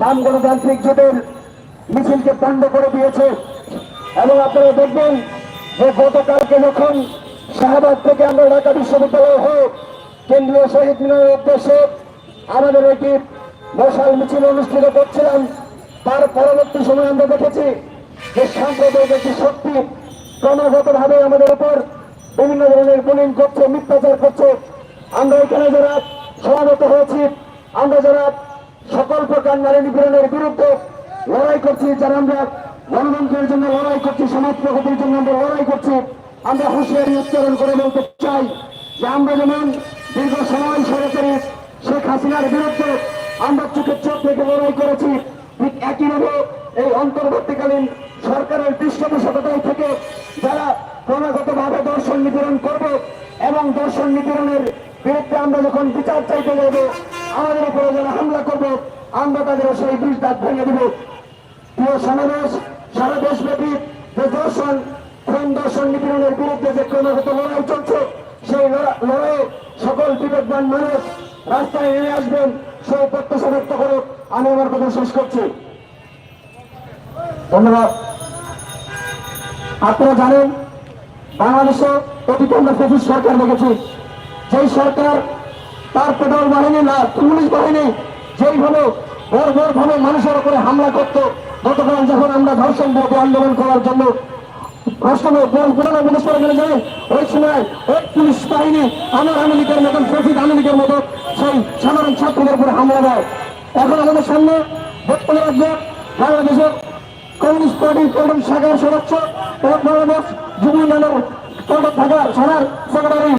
বাম গণতান্ত্রিক জোটের মিছিলকে বন্ধ করে দিয়েছে। এবং আপনারা দেখবেন যে গতকালকে যখন শাহবাগ থেকে আমরা ঢাকা বিশ্ববিদ্যালয় হয়ে কেন্দ্রীয় শহীদ মিনারের উদ্দেশ্যে আমাদের একটি মশাল মিছিল অনুষ্ঠিত করছিলাম, তার পরবর্তী সময় আমরা দেখেছি যে সাম্প্রদায়িক একটি শক্তি ক্রমাগতভাবে আমাদের উপর বিভিন্ন ধরনের বুলিং করছে, মিথ্যাচার করছে। আমরা এখানে যারা সমাবেত হয়েছি, আমরা যারা সকল প্রকার নারী নিপীড়নের বিরুদ্ধে লড়াই করছি, যারা আমরা গণতন্ত্রের জন্য লড়াই করছি, সমাজ প্রগতির জন্য আমরা লড়াই করছি, আমরা হুঁশিয়ারি উচ্চারণ করে বলতে চাই যে আমরা যেমন দীর্ঘ সময় সরকারি শেখ হাসিনার বিরুদ্ধে আমরা চোখের চোখ থেকে লড়াই করেছি, ঠিক একইভাবে এই অন্তর্বর্তীকালীন সরকারের পৃষ্ঠপোষকতায় থেকে যারা ক্রমাগতভাবে দর্শন নিপীড়ন করবে এবং দর্শন নিপীড়নের বিরুদ্ধে আমরা যখন বিচার চাইতে যাব আমাদের উপরে যারা হামলা করবে, আমরা তাদের সেই বিষ দাঁত ভেঙে দেব। প্রিয় সমাবেশ, সারা দেশব্যাপী যে দর্শন খুন দর্শন নিপীড়নের বিরুদ্ধে যে ক্রমাগত লড়াই চলছে, সেই লড়া- লড়াইয়ে সকল বিবেকবান মানুষ রাস্তায় নেমে আসবেন, সেই প্রত্যাশা ব্যক্ত করে আমি আমার কথা শেষ করছি। ধন্যবাদ। আপনারা জানেন, বাংলাদেশে অতীতে আমরা ফেসিস সরকার দেখেছি। যেই সরকার তার পেট্রোল বাহিনী না পুলিশ বাহিনী যেইভাবে বর্বর ভাবে মানুষের উপরে হামলা করত, গতকাল যখন আমরা ধর্ষণ বিরোধী আন্দোলন করার জন্য ওই সদস্য